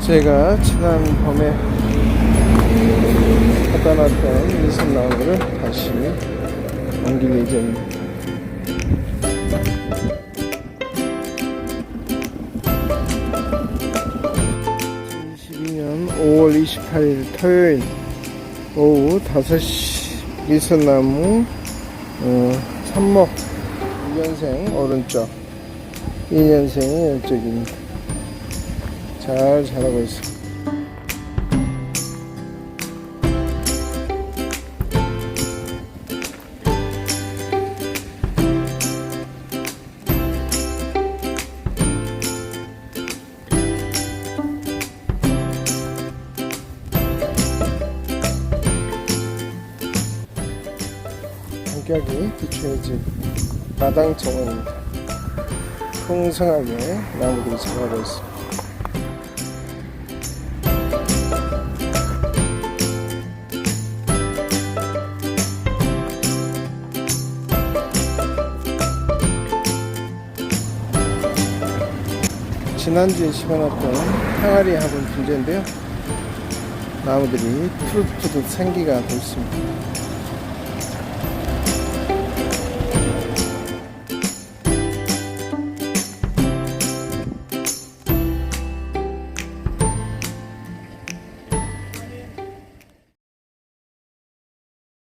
제가 지난번에 갖다 놨던 미선나무를 다시 옮길 예정입니다. 2022년 5월 28일 토요일 오후 5시 미선나무 어, 참목 2년생 오른쪽 2년생이 왼쪽입니다. 잘 자라고 있어. 성격이 뒤쳐진 마당 정원입니다. 풍성하게 나무들이 자라고 있습니다. 지난주에 심어놨던 항아리 화분 분재인데요. 나무들이 푸릇푸릇 생기가 돌습니다.